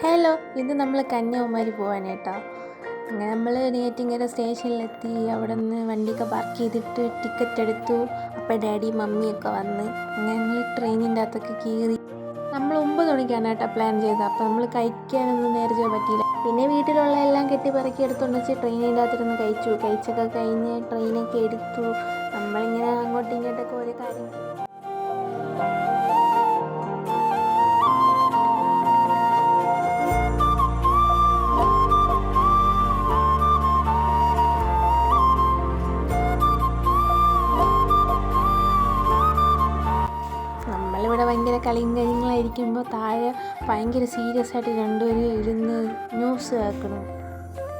Hello ഇത് നമ്മൾ കന്യാകുമാരി പോകാനായിട്ടോ അങ്ങനെ നമ്മൾ നെയ്യാറ്റിങ്കര സ്റ്റേഷനിലെത്തി അവിടെ നിന്ന് വണ്ടിയൊക്കെ പാർക്ക് ചെയ്തിട്ട് ടിക്കറ്റ് എടുത്തു. അപ്പോൾ ഡാഡി മമ്മിയൊക്കെ വന്ന് അങ്ങനെ ഞങ്ങൾ ട്രെയിനിന്റെ അകത്തൊക്കെ കയറി. നമ്മൾ ഒമ്പത് മണിക്കാണ് കേട്ടോ പ്ലാൻ ചെയ്തത്. അപ്പോൾ നമ്മൾ കഴിക്കാനൊന്നും നേരത്തെ പറ്റിയില്ല. പിന്നെ വീട്ടിലുള്ള എല്ലാം കെട്ടി പറക്കി എടുത്തുകൊണ്ട് വെച്ച് ട്രെയിനിന്റെ അകത്തിരുന്ന് കഴിച്ചു. കഴിച്ചൊക്കെ കഴിഞ്ഞ് ട്രെയിനൊക്കെ എടുത്തു. നമ്മളിങ്ങനെ അങ്ങോട്ടും ഇങ്ങോട്ടൊക്കെ ഓരോ കാര്യം ഭയങ്കര കളിയും കാര്യങ്ങളായിരിക്കുമ്പോൾ താഴെ ഭയങ്കര സീരിയസ് ആയിട്ട് രണ്ടുപേരും ഇരുന്ന് ന്യൂസ് കേൾക്കണം.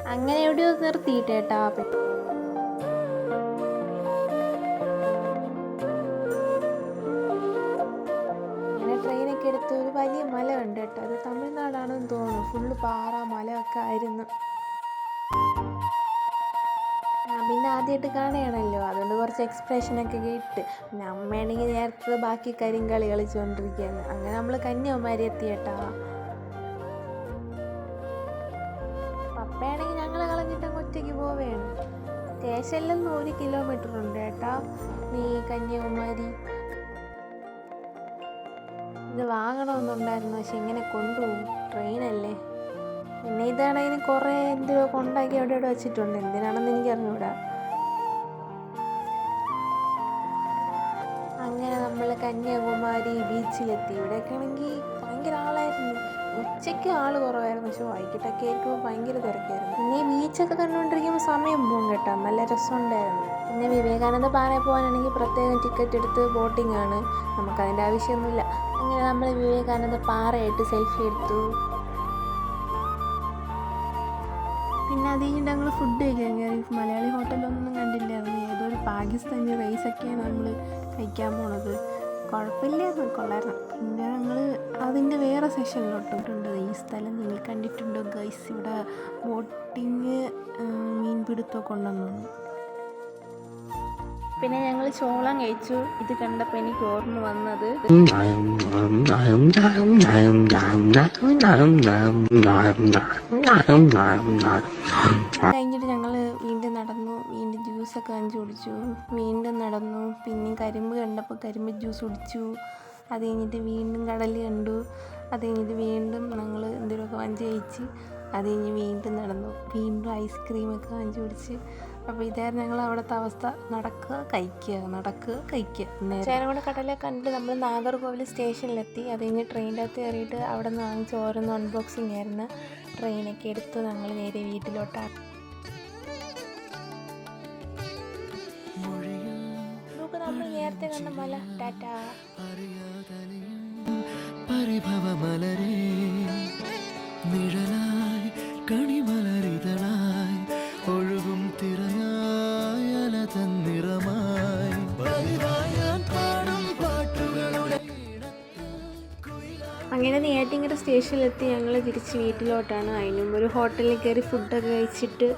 അങ്ങനെ എവിടെയോ നിർത്തിയിട്ടേട്ടാ അങ്ങനെ ട്രെയിനൊക്കെ എടുത്ത് ഒരു വലിയ മല ഉണ്ട് കേട്ടോ. അത് തമിഴ്നാടാണെന്ന് തോന്നുന്നു. ഫുള്ള് പാറ മലയൊക്കെ ആയിരുന്നു. പിന്നെ ആദ്യമായിട്ട് കാണുകയാണല്ലോ. അതുകൊണ്ട് കുറച്ച് എക്സ്പ്രഷനൊക്കെ കേട്ട് പിന്നെ അമ്മയാണെങ്കിൽ നേരത്തെ ബാക്കി കരിങ്കളി കളിച്ചുകൊണ്ടിരിക്കുകയാണ് അങ്ങനെ നമ്മൾ കന്യാകുമാരി എത്തിയേട്ടാ പപ്പയാണെങ്കിൽ ഞങ്ങൾ കളഞ്ഞിട്ട് അങ്ങ് ഒറ്റയ്ക്ക് പോവുകയാണ്. സ്റ്റേഷനിൽ ഒരു കിലോമീറ്റർ ഉണ്ട് കേട്ടാ. നീ കന്യാകുമാരി. ഇത് വാങ്ങണമെന്നുണ്ടായിരുന്നു. പക്ഷെ ഇങ്ങനെ കൊണ്ടുപോകും. ട്രെയിനല്ലേ? പിന്നെ ഇതാണെങ്കിൽ കുറേ എന്തിനോ കൊണ്ടാക്കി അവിടെ ഇവിടെ വെച്ചിട്ടുണ്ട്. എന്തിനാണെന്ന് എനിക്ക് അറിഞ്ഞൂടാ അങ്ങനെ നമ്മൾ കന്യാകുമാരി ബീച്ചിലെത്തി. ഇവിടെയൊക്കെ ആണെങ്കിൽ ഭയങ്കര ആളായിരുന്നു. ഉച്ചയ്ക്ക് ആൾ കുറവായിരുന്നു. പക്ഷെ വൈകിട്ടൊക്കെ ആയിരിക്കുമ്പോൾ ഭയങ്കര തിരക്കായിരുന്നു. പിന്നെ ബീച്ചൊക്കെ കണ്ടുകൊണ്ടിരിക്കുമ്പോൾ സമയം പോകും കേട്ടോ. നല്ല രസമുണ്ടായിരുന്നു. പിന്നെ വിവേകാനന്ദ പാറയിൽ പോകാനാണെങ്കിൽ പ്രത്യേകം ടിക്കറ്റ് എടുത്ത് ബോട്ടിംഗ് ആണ്. നമുക്കതിന്റെ ആവശ്യമൊന്നുമില്ല. അങ്ങനെ നമ്മൾ വിവേകാനന്ദ പാറയായിട്ട് സെൽഫി എടുത്തു. പിന്നെ അത് കഴിഞ്ഞിട്ട് ഞങ്ങൾ ഫുഡ് കഴിക്കാൻ കയറി മലയാളി ഹോട്ടലൊന്നും കണ്ടില്ലായിരുന്നു. ഏതോ ഒരു പാകിസ്ഥാനി റൈസൊക്കെയാണ് നമ്മൾ കഴിക്കാൻ പോണത്. കുഴപ്പമില്ലായിരുന്നു കൊള്ളായിരുന്നു. പിന്നെ ഞങ്ങൾ അതിന്റെ വേറെ സെഷനിലോട്ടുണ്ട് ഈ സ്ഥലം നിങ്ങൾ കണ്ടിട്ടുണ്ടോ? ഗൈസ് ഇവിടെ ബോട്ടിങ് മീൻപിടുത്തമൊക്കെ ഉണ്ടെന്നു പിന്നെ ഞങ്ങൾ ചോളം കഴിച്ചു. ഇത് കണ്ടപ്പോൾ എനിക്ക് ഓർമ്മ വന്നത് കഴിഞ്ഞിട്ട് ഞങ്ങൾ വീണ്ടും നടന്നു. വീണ്ടും ജ്യൂസൊക്കെ വാങ്ങിച്ച് കുടിച്ചു. വീണ്ടും നടന്നു. പിന്നെ കരിമ്പ് കണ്ടപ്പോൾ കരിമ്പ് ജ്യൂസ് കുടിച്ചു. അത് കഴിഞ്ഞിട്ട് വീണ്ടും കടൽ കണ്ടു. അത് കഴിഞ്ഞിട്ട് വീണ്ടും ഞങ്ങൾ എന്തെങ്കിലുമൊക്കെ വാങ്ങിച്ച് കഴിച്ച് അത് കഴിഞ്ഞ് വീണ്ടും നടന്നു. വീണ്ടും ഐസ്ക്രീമൊക്കെ വാങ്ങിച്ച് കുടിച്ച്. അപ്പോൾ ഇതായിരുന്നു ഞങ്ങൾ അവിടുത്തെ അവസ്ഥ. നടക്കുക കഴിക്കുക നടക്കുക കഴിക്കുക. ചേരകുട കടലെ കണ്ടിട്ട് നമ്മൾ നാഗർകോവിൽ സ്റ്റേഷനിലെത്തി. അത് കഴിഞ്ഞ് ട്രെയിനിന്റെ അകത്ത് കയറിയിട്ട് അവിടെ നിന്ന് വാങ്ങിച്ച ഓരോന്ന് അൺബോക്സിങ് ആയിരുന്നു ട്രെയിനൊക്കെ എടുത്ത് ഞങ്ങൾ നേരെ വീട്ടിലോട്ടാണ് നമ്മൾ നേരത്തെ കണ്ട മല. ടാറ്റാ. പരിഭവമലരേ അങ്ങനെ നെയ്യാറ്റിങ്കര സ്റ്റേഷനിലെത്തി ഞങ്ങൾ തിരിച്ച് വീട്ടിലോട്ടാണ്. അതിനും ഒരു ഹോട്ടലിൽ കയറി ഫുഡൊക്കെ കഴിച്ചിട്ട്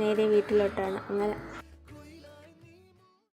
നേരെ വീട്ടിലോട്ടാണ്. അങ്ങനെ